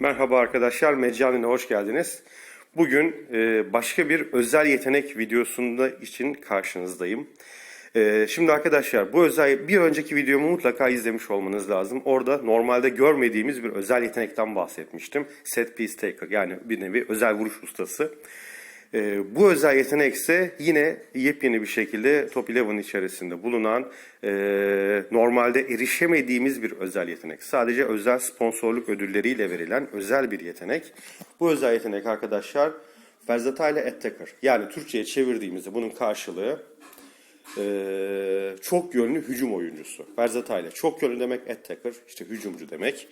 Merhaba arkadaşlar, Meccanine hoş geldiniz. Bugün e, başka bir özel yetenek videosunda için karşınızdayım. E, şimdi arkadaşlar bu özel bir önceki videomu mutlaka izlemiş olmanız lazım. Orada normalde görmediğimiz bir özel yetenekten bahsetmiştim. Set piece taker yani bir nevi özel vuruş ustası. E, bu özel yetenek ise yine yepyeni bir şekilde Top 11 içerisinde bulunan e, normalde erişemediğimiz bir özel yetenek. Sadece özel sponsorluk ödülleriyle verilen özel bir yetenek. Bu özel yetenek arkadaşlar Versatile Attacker. Yani Türkçe'ye çevirdiğimizde bunun karşılığı e, çok yönlü hücum oyuncusu. Versatile. Çok yönlü demek attacker, işte hücumcu demek.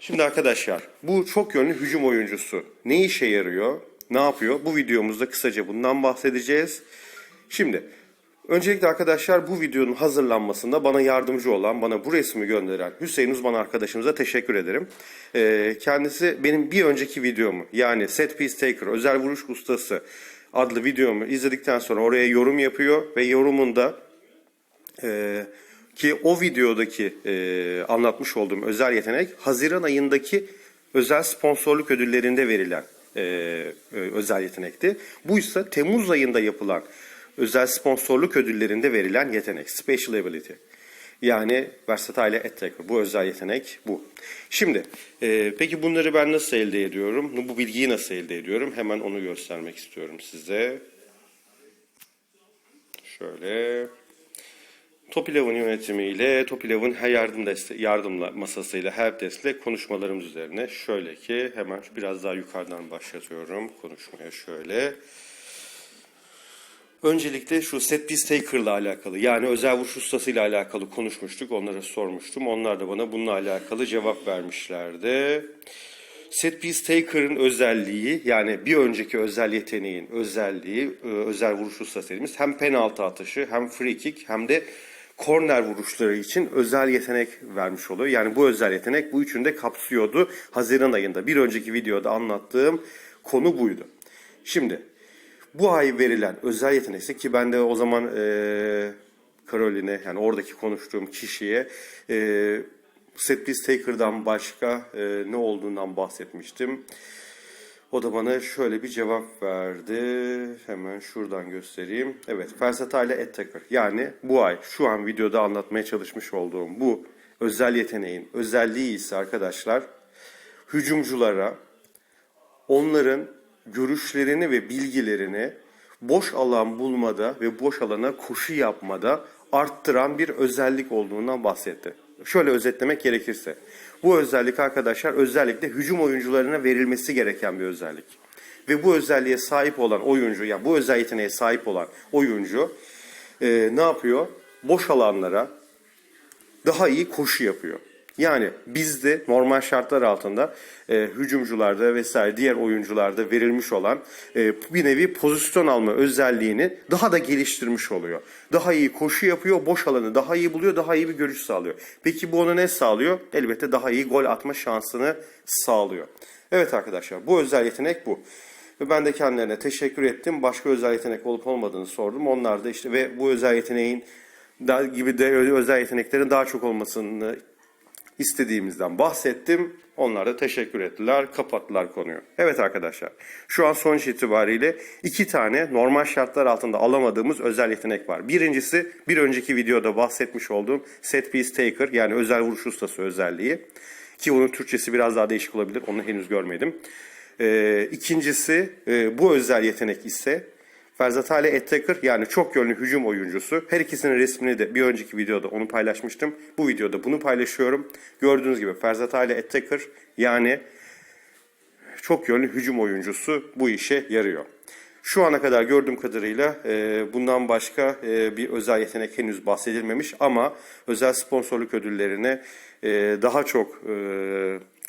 Şimdi arkadaşlar bu çok yönlü hücum oyuncusu ne işe yarıyor? Ne yapıyor? Bu videomuzda kısaca bundan bahsedeceğiz. Şimdi öncelikle arkadaşlar bu videonun hazırlanmasında bana yardımcı olan, bana bu resmi gönderen Hüseyin Uzman arkadaşımıza teşekkür ederim. Ee, kendisi benim bir önceki videomu yani Set Piece Taker, özel vuruş ustası adlı videomu izledikten sonra oraya yorum yapıyor ve yorumunda ee, ki o videodaki e, anlatmış olduğum özel yetenek Haziran ayındaki özel sponsorluk ödüllerinde verilen e, e, özel yetenekti. Bu ise Temmuz ayında yapılan özel sponsorluk ödüllerinde verilen yetenek. Special Ability. Yani Versatile Attacker. Bu özel yetenek bu. Şimdi e, peki bunları ben nasıl elde ediyorum? Bu bilgiyi nasıl elde ediyorum? Hemen onu göstermek istiyorum size. Şöyle. Top 11 yönetimiyle, Top 11 her yardım deste yardımla masasıyla, helpdesk'le konuşmalarımız üzerine. Şöyle ki hemen biraz daha yukarıdan başlatıyorum konuşmaya şöyle. Öncelikle şu set piece taker'la alakalı yani özel vuruş ustasıyla alakalı konuşmuştuk. Onlara sormuştum. Onlar da bana bununla alakalı cevap vermişlerdi. Set piece taker'ın özelliği yani bir önceki özel yeteneğin özelliği e, özel vuruş ustası dediğimiz hem penaltı atışı hem free kick hem de korner vuruşları için özel yetenek vermiş oluyor. Yani bu özel yetenek bu üçünü de kapsıyordu Haziran ayında. Bir önceki videoda anlattığım konu buydu. Şimdi bu ay verilen özel yetenekse ki ben de o zaman e, Caroline yani oradaki konuştuğum kişiye e, set piece taker'dan başka e, ne olduğundan bahsetmiştim. O da bana şöyle bir cevap verdi. Hemen şuradan göstereyim. Evet, Versatile Attacker. Yani bu ay şu an videoda anlatmaya çalışmış olduğum bu özel yeteneğin özelliği ise arkadaşlar hücumculara onların görüşlerini ve bilgilerini boş alan bulmada ve boş alana koşu yapmada arttıran bir özellik olduğundan bahsetti. Şöyle özetlemek gerekirse. Bu özellik arkadaşlar özellikle hücum oyuncularına verilmesi gereken bir özellik. Ve bu özelliğe sahip olan oyuncu, yani bu özel yeteneğe sahip olan oyuncu e, ne yapıyor? Boş alanlara daha iyi koşu yapıyor. Yani bizde normal şartlar altında e, hücumcularda vesaire diğer oyuncularda verilmiş olan e, bir nevi pozisyon alma özelliğini daha da geliştirmiş oluyor. Daha iyi koşu yapıyor, boş alanı daha iyi buluyor, daha iyi bir görüş sağlıyor. Peki bu ona ne sağlıyor? Elbette daha iyi gol atma şansını sağlıyor. Evet arkadaşlar bu özel yetenek bu. Ve ben de kendilerine teşekkür ettim. Başka özel yetenek olup olmadığını sordum. Onlar da işte ve bu özel yeteneğin gibi de özel yeteneklerin daha çok olmasını istediğimizden bahsettim. Onlar teşekkür ettiler, kapattılar konuyu. Evet arkadaşlar, şu an sonuç itibariyle iki tane normal şartlar altında alamadığımız özel yetenek var. Birincisi bir önceki videoda bahsetmiş olduğum set piece taker yani özel vuruş ustası özelliği. Ki onun Türkçesi biraz daha değişik olabilir, onu henüz görmedim. Ee, ikincisi e, bu özel yetenek ise Versatile Attacker yani çok yönlü hücum oyuncusu. Her ikisinin resmini de bir önceki videoda onu paylaşmıştım. Bu videoda bunu paylaşıyorum. Gördüğünüz gibi Versatile Attacker yani çok yönlü hücum oyuncusu bu işe yarıyor. Şu ana kadar gördüğüm kadarıyla e, bundan başka e, bir özel yetenek henüz bahsedilmemiş ama özel sponsorluk ödüllerine e, daha çok e,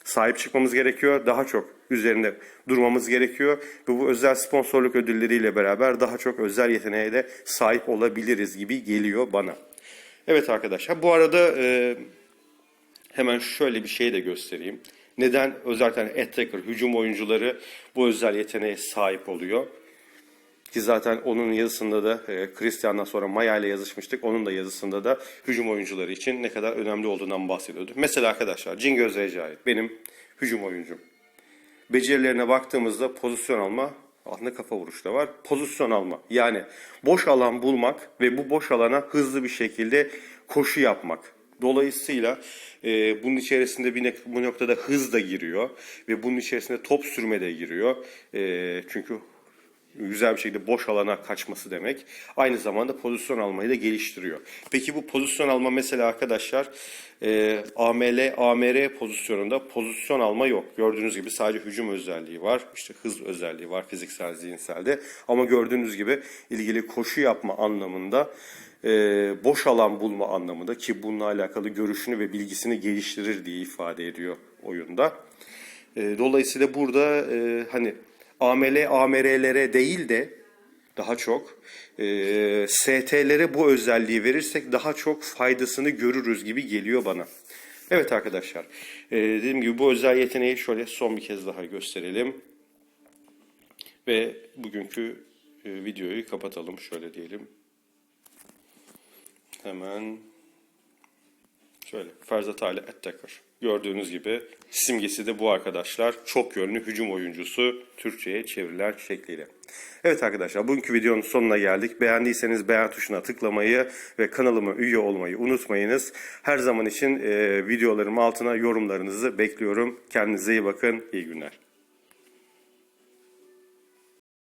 sahip çıkmamız gerekiyor. Daha çok üzerinde durmamız gerekiyor. Ve bu özel sponsorluk ödülleriyle beraber daha çok özel yeteneğe de sahip olabiliriz gibi geliyor bana. Evet arkadaşlar bu arada e, hemen şöyle bir şey de göstereyim. Neden özellikle attacker, hücum oyuncuları bu özel yeteneğe sahip oluyor? Ki zaten onun yazısında da e, Christian'dan sonra Maya ile yazışmıştık. Onun da yazısında da hücum oyuncuları için ne kadar önemli olduğundan bahsediyordu. Mesela arkadaşlar Cingöz Recai benim hücum oyuncum. Becerilerine baktığımızda pozisyon alma, aslında kafa vuruşu da var. Pozisyon alma. Yani boş alan bulmak ve bu boş alana hızlı bir şekilde koşu yapmak. Dolayısıyla e, bunun içerisinde bir bu noktada hız da giriyor ve bunun içerisinde top sürme de giriyor. E, çünkü güzel bir şekilde boş alana kaçması demek. Aynı zamanda pozisyon almayı da geliştiriyor. Peki bu pozisyon alma mesela arkadaşlar e, AML, AMR pozisyonunda pozisyon alma yok. Gördüğünüz gibi sadece hücum özelliği var. İşte hız özelliği var fiziksel, zihinselde. Ama gördüğünüz gibi ilgili koşu yapma anlamında e, boş alan bulma anlamında ki bununla alakalı görüşünü ve bilgisini geliştirir diye ifade ediyor oyunda. E, dolayısıyla burada e, hani AML, AMR'lere değil de daha çok e, ST'lere bu özelliği verirsek daha çok faydasını görürüz gibi geliyor bana. Evet arkadaşlar, e, dediğim gibi bu özel yeteneği şöyle son bir kez daha gösterelim. Ve bugünkü e, videoyu kapatalım şöyle diyelim. Hemen Şöyle Ferzat Ali Attacker. Gördüğünüz gibi simgesi de bu arkadaşlar. Çok yönlü hücum oyuncusu Türkçe'ye çevrilen şekliyle. Evet arkadaşlar bugünkü videonun sonuna geldik. Beğendiyseniz beğen tuşuna tıklamayı ve kanalıma üye olmayı unutmayınız. Her zaman için e, videolarım altına yorumlarınızı bekliyorum. Kendinize iyi bakın. İyi günler.